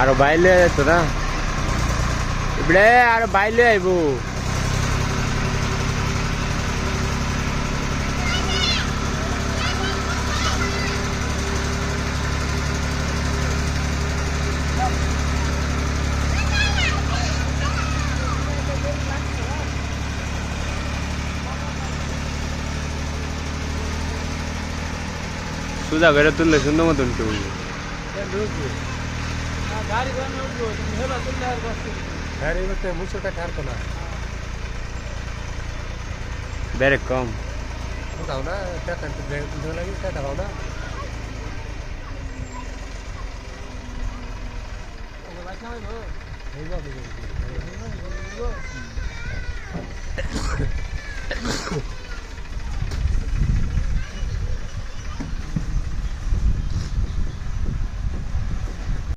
আরও বাইলে যেত না? ইবড়ে আরও বাইলে আইব। সুজা করে তুললে সুন্দর মতন কেউ গাড়ি তুমি হেলা চললে আর কাটতো না বেরে কম উঠাও না টাকা লাগে টাকা না যাবে নামাইবো